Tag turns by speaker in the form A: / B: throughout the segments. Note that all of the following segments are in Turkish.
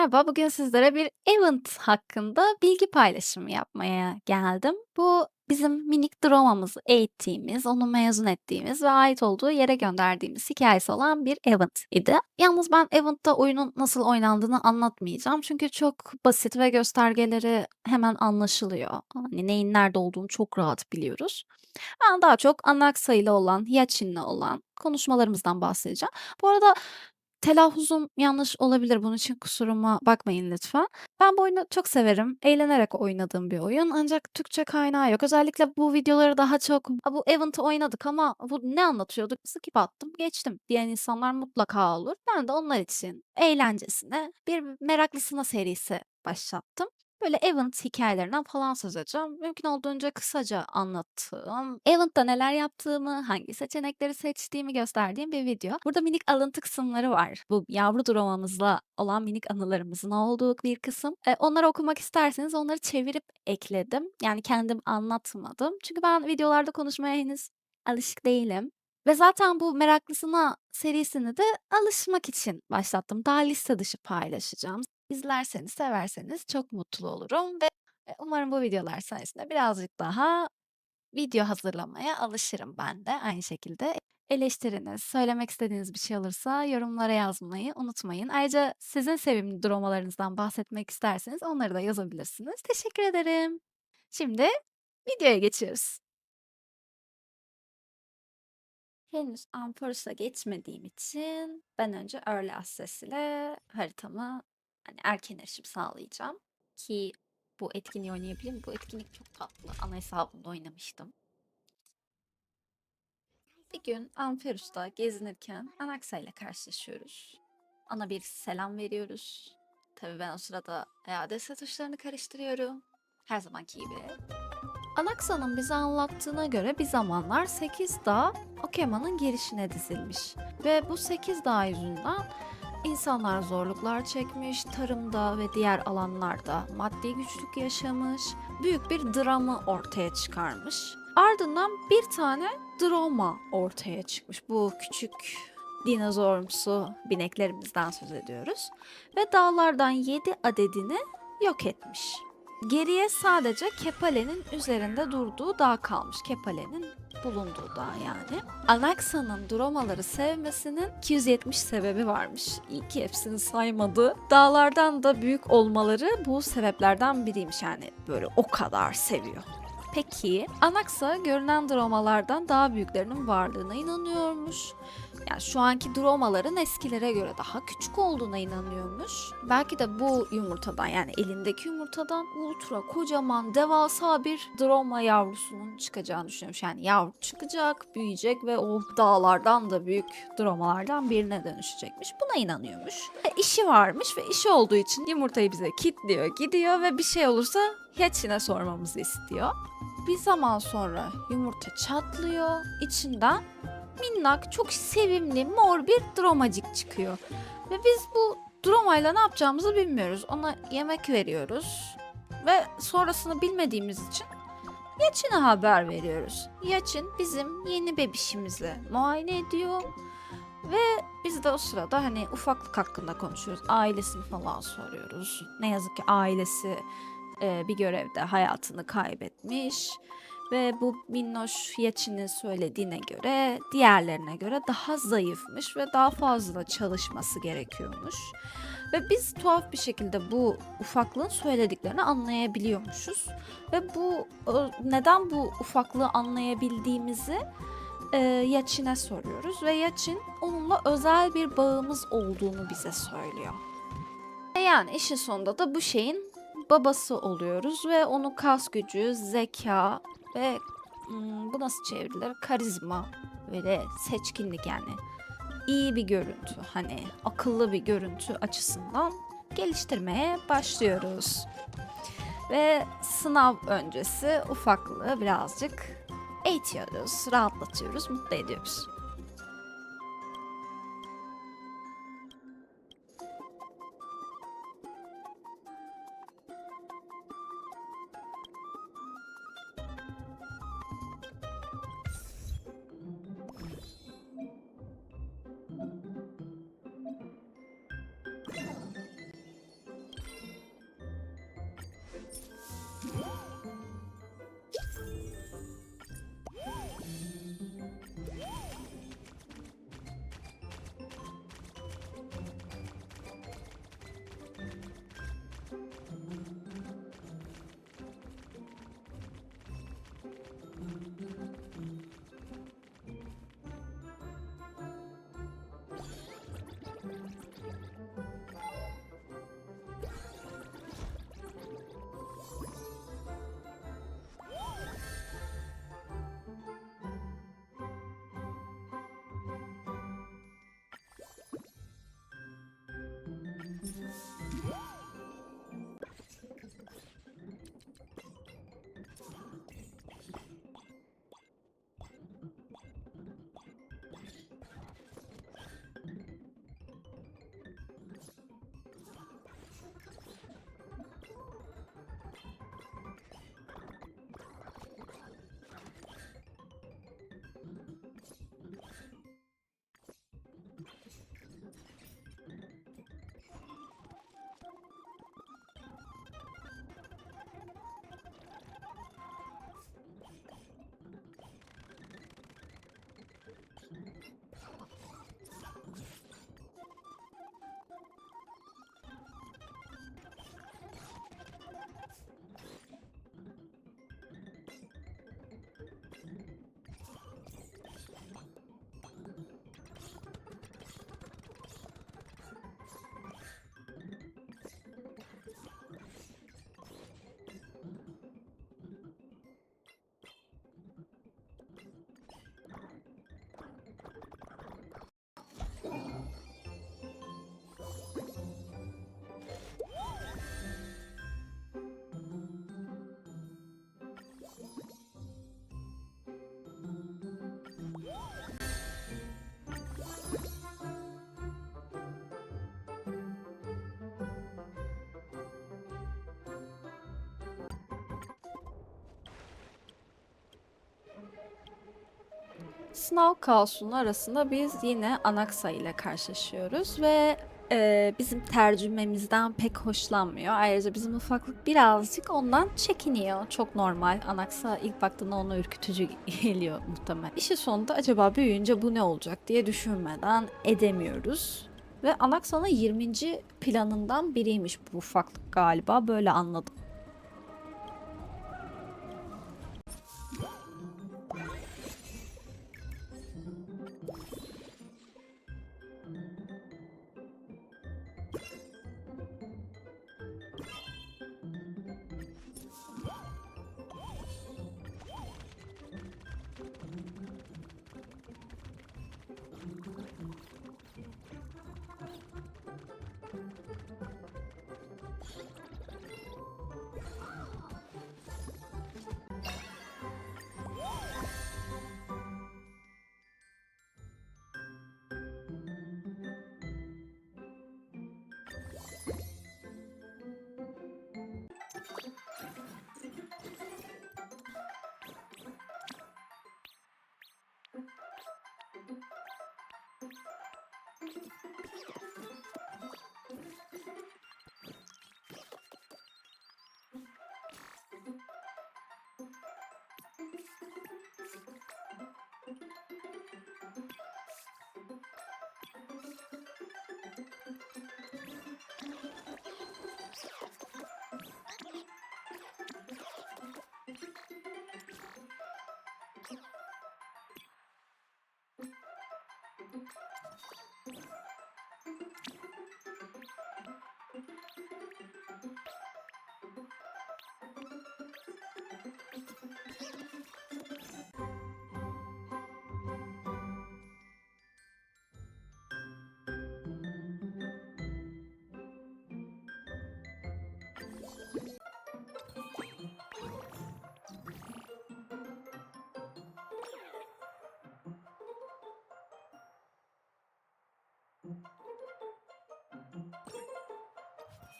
A: Merhaba, bugün sizlere bir event hakkında bilgi paylaşımı yapmaya geldim. Bu bizim minik dramamızı eğittiğimiz, onu mezun ettiğimiz ve ait olduğu yere gönderdiğimiz hikâyesi olan bir event idi. Yalnız ben event'ta oyunun nasıl oynandığını anlatmayacağım. Çünkü çok basit ve göstergeleri hemen anlaşılıyor. Hani neyin nerede olduğunu çok rahat biliyoruz. Ben daha çok Anaxa'yla olan, Hyacin'le olan konuşmalarımızdan bahsedeceğim. Bu arada Telaffuzum yanlış olabilir. Bunun için kusuruma bakmayın lütfen. Ben bu oyunu çok severim. Eğlenerek oynadığım bir oyun. Ancak Türkçe kaynağı yok. Özellikle bu videoları daha çok "A, bu Event'ı oynadık ama bu ne anlatıyordu? Skip attım, geçtim." diyen insanlar mutlaka olur. Ben de onlar için eğlencesine bir meraklısına serisi başlattım. Böyle Event hikâyelerinden falan söz edeceğim. Mümkün olduğunca kısaca anlattığım, Event'ta neler yaptığımı, hangi seçenekleri seçtiğimi gösterdiğim bir video. Burada minik alıntı kısımları var. Bu yavru dramamızla olan minik anılarımızın olduğu bir kısım. Eee, onları okumak isterseniz onları çevirip ekledim. Yani kendim anlatmadım. Çünkü ben videolarda konuşmaya henüz alışık değilim ve zaten bu Meraklısına serisini de alışmak için başlattım. Daha liste dışı paylaşacağım. İzlerseniz, severseniz çok mutlu olurum ve, eee, umarım bu videolar sayesinde birazcık daha video hazırlamaya alışırım ben de aynı şekilde. Eleştiriniz, söylemek istediğiniz bir şey olursa yorumlara yazmayı unutmayın. Ayrıca sizin sevimli dramalarınızdan bahsetmek isterseniz onları da yazabilirsiniz. Teşekkür ederim. Şimdi videoya geçiyoruz. Henüz Unforest'a geçmediğim için ben önce Early Access ile haritamı, hani, erken erişim sağlayacağım ki bu etkinliği oynayabileyim. Bu etkinlik çok tatlı. Ana hesabımda oynamıştım. Bir gün Unforest'ta gezinirken Anaxa ile karşılaşıyoruz. Ona bir selam veriyoruz. Tabii ben o sırada EADS tuşlarını karıştırıyorum. Her zamanki gibi. Anaxa'nın bize anlattığına göre bir zamanlar 8 dağ Okema'nın girişine dizilmiş. Ve bu 8 dağ yüzünden insanlar zorluklar çekmiş, tarımda ve diğer alanlarda maddi güçlük yaşamış, büyük bir dramı ortaya çıkarmış. Ardından bir tane drama ortaya çıkmış. Bu küçük dinozorumsu bineklerimizden söz ediyoruz. Ve dağlardan 7 adedini yok etmiş. Geriye sadece Kepale'nin üzerinde durduğu dağ kalmış. Kepale'nin bulunduğu dağ yani. Anaxa'nın Dromaları sevmesinin 270 sebebi varmış. İyi ki hepsini saymadı. Dağlardan da büyük olmaları bu sebeplerden biriymiş yani böyle o kadar seviyor. Peki Anaxa görünen dromalardan daha büyüklerinin varlığına inanıyormuş. Yani şu anki dromaların eskilere göre daha küçük olduğuna inanıyormuş. Belki de bu yumurtadan yani elindeki yumurtadan ultra kocaman devasa bir droma yavrusunun çıkacağını düşünüyormuş. Yani yavru çıkacak, büyüyecek ve o dağlardan da büyük dromalardan birine dönüşecekmiş. Buna inanıyormuş. Ve işi varmış ve işi olduğu için yumurtayı bize kitliyor, gidiyor ve bir şey olursa Hyacin'e sormamızı istiyor. Bir zaman sonra yumurta çatlıyor. İçinden minnak, çok sevimli, mor bir dromacık çıkıyor. Ve biz bu dromayla ne yapacağımızı bilmiyoruz. Ona yemek veriyoruz. Ve sonrasını bilmediğimiz için Yaçin'e haber veriyoruz. Yaçin bizim yeni bebişimizi muayene ediyor. Ve biz de o sırada hani ufaklık hakkında konuşuyoruz. Ailesini falan soruyoruz. Ne yazık ki ailesi e, bir görevde hayatını kaybetmiş. Ve bu minnoş Yaçin'in söylediğine göre diğerlerine göre daha zayıfmış ve daha fazla çalışması gerekiyormuş. Ve biz tuhaf bir şekilde bu ufaklığın söylediklerini anlayabiliyormuşuz. Ve bu neden bu ufaklığı anlayabildiğimizi e, Yaçin'e soruyoruz. Ve Yaçin onunla özel bir bağımız olduğunu bize söylüyor. Yani işin sonunda da bu şeyin babası oluyoruz ve onun kas gücü, zeka ve bu nasıl çevrilir? Karizma ve seçkinlik yani iyi bir görüntü hani akıllı bir görüntü açısından geliştirmeye başlıyoruz. Ve sınav öncesi ufaklığı birazcık eğitiyoruz, rahatlatıyoruz, mutlu ediyoruz. Sınav kaosunun arasında biz yine Anaksa ile karşılaşıyoruz ve e, bizim tercümemizden pek hoşlanmıyor. Ayrıca bizim ufaklık birazcık ondan çekiniyor. Çok normal. Anaksa ilk baktığında ona ürkütücü geliyor muhtemelen. İşin sonunda acaba büyüyünce bu ne olacak diye düşünmeden edemiyoruz. Ve Anaksa'nın 20. planından biriymiş bu ufaklık galiba. Böyle anladım.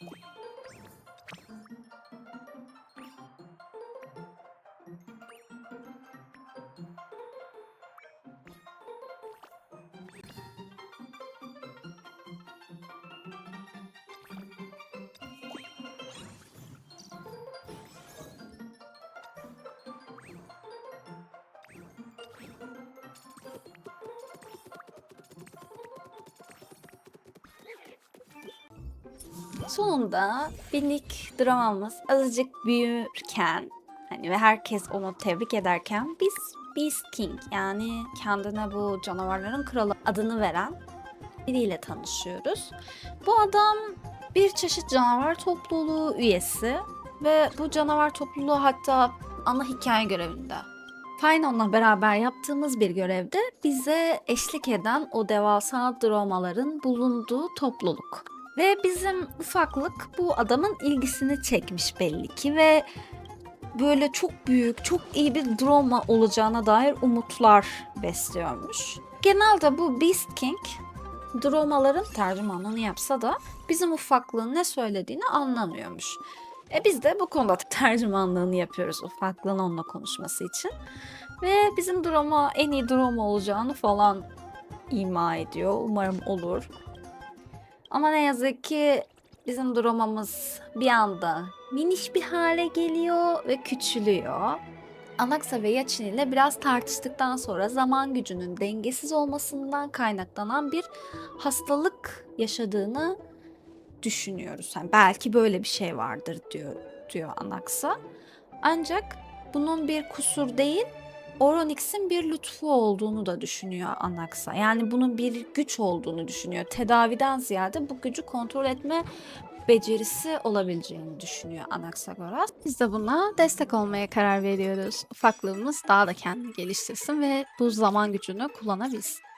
A: Thank you. Sonunda minik dramamız azıcık büyürken hani ve herkes onu tebrik ederken biz Beast King yani kendine bu canavarların kralı adını veren biriyle tanışıyoruz. Bu adam bir çeşit canavar topluluğu üyesi ve bu canavar topluluğu hatta ana hikaye görevinde. Finon'la beraber yaptığımız bir görevde bize eşlik eden o devasa dramaların bulunduğu topluluk. Ve bizim ufaklık bu adamın ilgisini çekmiş belli ki ve böyle çok büyük, çok iyi bir drama olacağına dair umutlar besliyormuş. Genelde bu Beast King dramaların tercümanlığını yapsa da bizim ufaklığın ne söylediğini anlamıyormuş. E biz de bu konuda tercümanlığını yapıyoruz ufaklığın onunla konuşması için. Ve bizim drama en iyi drama olacağını falan ima ediyor. Umarım olur. Ama ne yazık ki bizim dramamız bir anda miniş bir hale geliyor ve küçülüyor. Anaksa ve Yaçin ile biraz tartıştıktan sonra zaman gücünün dengesiz olmasından kaynaklanan bir hastalık yaşadığını düşünüyoruz. Yani belki böyle bir şey vardır diyor diyor Anaksa. Ancak bunun bir kusur değil, Oronix'in bir lütfu olduğunu da düşünüyor Anaksa. Yani bunun bir güç olduğunu düşünüyor. Tedaviden ziyade bu gücü kontrol etme becerisi olabileceğini düşünüyor Anaxagoras. Biz de buna destek olmaya karar veriyoruz. Ufaklığımız daha da kendini geliştirsin ve bu zaman gücünü kullanabilsin.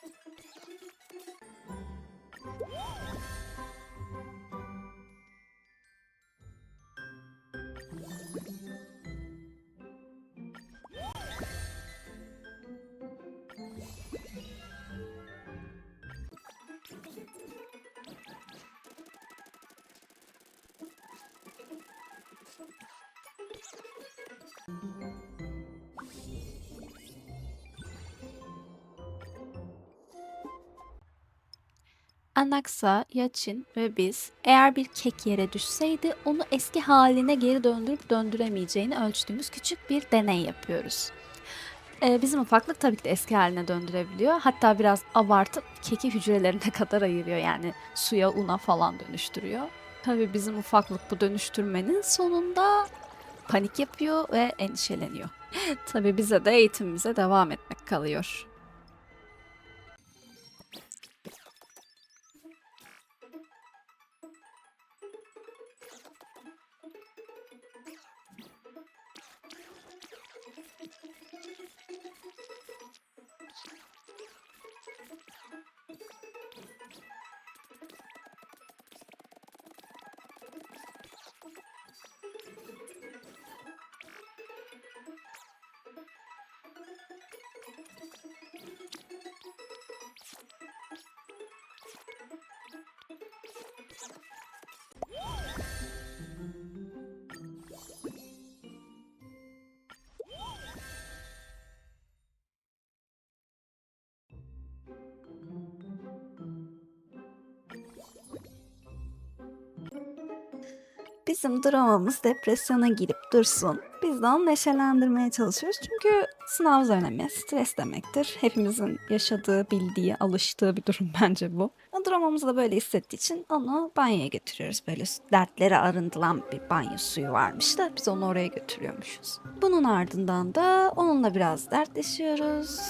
A: Whoa! Anaksa, Yaçin ve biz eğer bir kek yere düşseydi onu eski haline geri döndürüp döndüremeyeceğini ölçtüğümüz küçük bir deney yapıyoruz. Ee, bizim ufaklık tabii ki de eski haline döndürebiliyor. Hatta biraz abartıp keki hücrelerine kadar ayırıyor. Yani suya, una falan dönüştürüyor. Tabii bizim ufaklık bu dönüştürmenin sonunda panik yapıyor ve endişeleniyor. Tabii bize de eğitimimize devam etmek kalıyor. Bizim dramamız depresyona girip dursun. Onu neşelendirmeye çalışıyoruz. Çünkü sınav dönemi stres demektir. Hepimizin yaşadığı, bildiği, alıştığı bir durum bence bu. O dramamızı da böyle hissettiği için onu banyoya götürüyoruz. Böyle dertlere arındılan bir banyo suyu varmış da biz onu oraya götürüyormuşuz. Bunun ardından da onunla biraz dertleşiyoruz.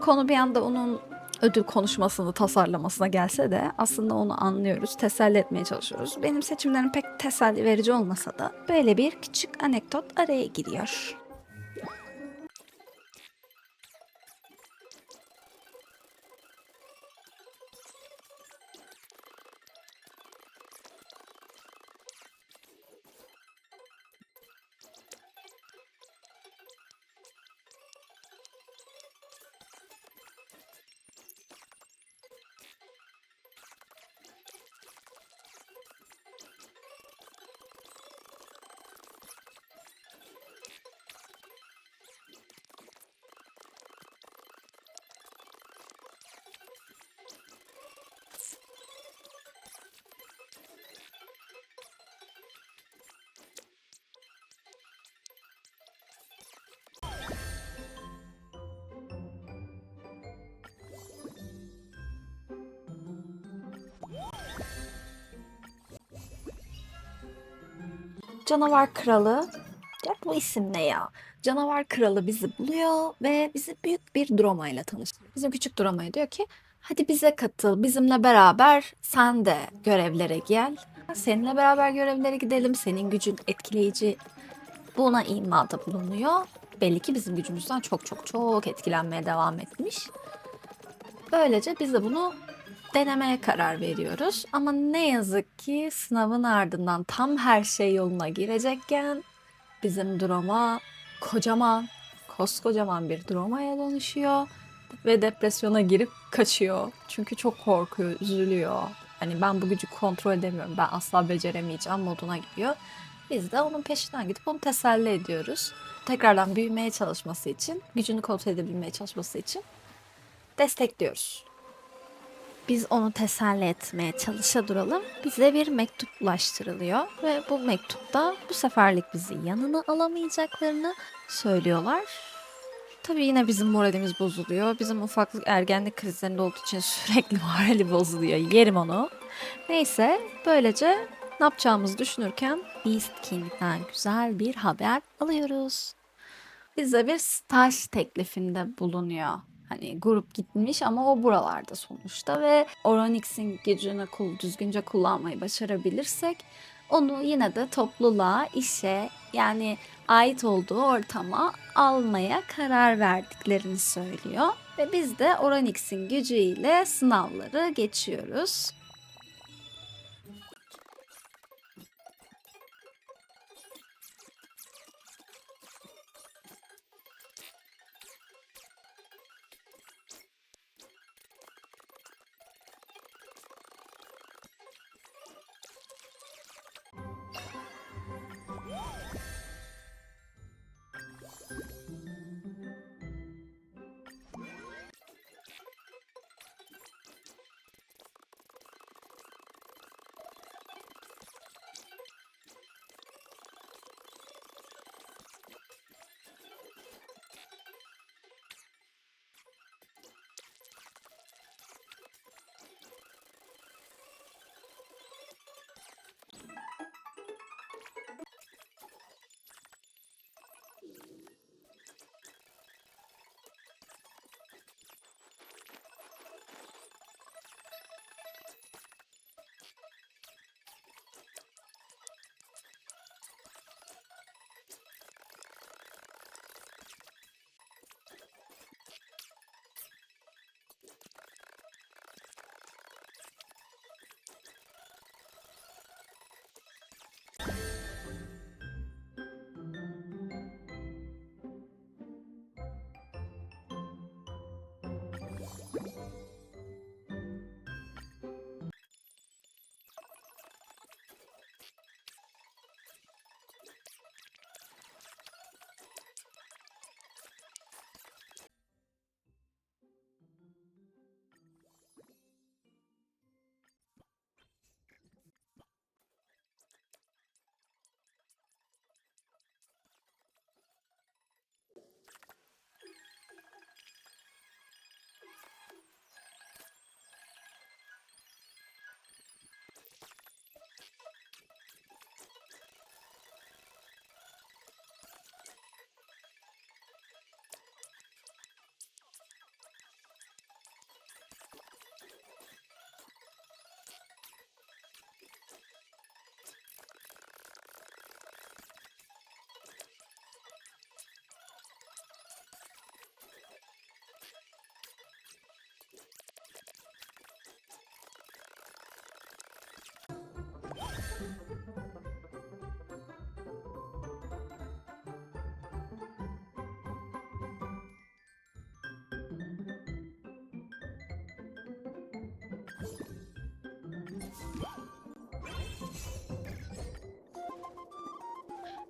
A: Konu bir anda onun ödül konuşmasını tasarlamasına gelse de aslında onu anlıyoruz, teselli etmeye çalışıyoruz. Benim seçimlerim pek teselli verici olmasa da böyle bir küçük anekdot araya giriyor. Canavar Kralı. Ya bu isim ne ya? Canavar Kralı bizi buluyor ve bizi büyük bir dramayla tanıştırıyor. Bizim küçük dramaya diyor ki hadi bize katıl, bizimle beraber sen de görevlere gel. Seninle beraber görevlere gidelim, senin gücün etkileyici. Buna imada bulunuyor. Belli ki bizim gücümüzden çok çok çok etkilenmeye devam etmiş. Böylece biz de bunu denemeye karar veriyoruz. Ama ne yazık ki sınavın ardından tam her şey yoluna girecekken bizim drama kocaman, koskocaman bir dramaya dönüşüyor ve depresyona girip kaçıyor. Çünkü çok korkuyor, üzülüyor. Hani ben bu gücü kontrol edemiyorum, ben asla beceremeyeceğim moduna gidiyor. Biz de onun peşinden gidip onu teselli ediyoruz. Tekrardan büyümeye çalışması için, gücünü kontrol edebilmeye çalışması için destekliyoruz. Biz onu teselli etmeye çalışa duralım. Bize bir mektup ulaştırılıyor ve bu mektupta bu seferlik bizi yanına alamayacaklarını söylüyorlar. Tabii yine bizim moralimiz bozuluyor. Bizim ufaklık ergenlik krizlerinde olduğu için sürekli morali bozuluyor. Yerim onu. Neyse böylece ne yapacağımızı düşünürken Beast King'den güzel bir haber alıyoruz. Bize bir staj teklifinde bulunuyor. Hani grup gitmiş ama o buralarda sonuçta ve Oronix'in gücünü düzgünce kullanmayı başarabilirsek onu yine de topluluğa, işe yani ait olduğu ortama almaya karar verdiklerini söylüyor. Ve biz de Oronix'in gücüyle sınavları geçiyoruz.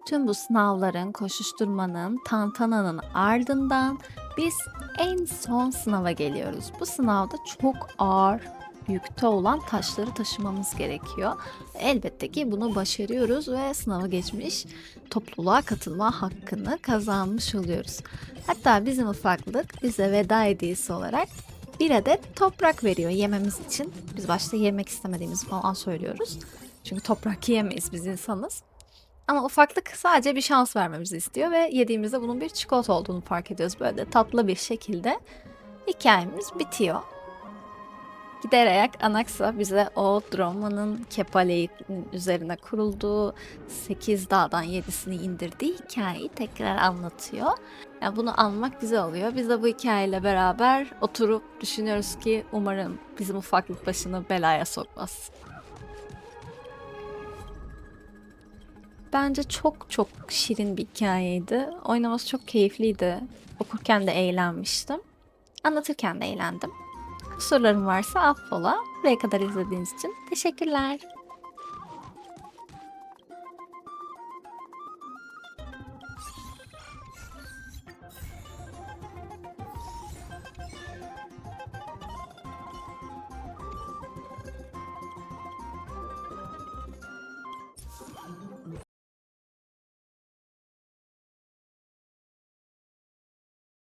A: Tüm bu sınavların, koşuşturmanın, tantananın ardından biz en son sınava geliyoruz. Bu sınavda çok ağır yükte olan taşları taşımamız gerekiyor. Elbette ki bunu başarıyoruz ve sınava geçmiş topluluğa katılma hakkını kazanmış oluyoruz. Hatta bizim ufaklık bize veda hediyesi olarak bir adet toprak veriyor yememiz için. Biz başta yemek istemediğimizi falan söylüyoruz. Çünkü toprak yiyemeyiz biz insanız. Ama ufaklık sadece bir şans vermemizi istiyor ve yediğimizde bunun bir çikolata olduğunu fark ediyoruz. Böyle de tatlı bir şekilde hikayemiz bitiyor. Giderek Anaksa bize o Droma'nın Kepale'nin üzerine kurulduğu 8 dağdan 7'sini indirdiği hikayeyi tekrar anlatıyor. Yani bunu anlamak güzel oluyor. Biz de bu hikayeyle beraber oturup düşünüyoruz ki umarım bizim ufaklık başını belaya sokmaz. Bence çok çok şirin bir hikayeydi. Oynaması çok keyifliydi. Okurken de eğlenmiştim. Anlatırken de eğlendim. Kusurlarım varsa affola. Buraya kadar izlediğiniz için teşekkürler.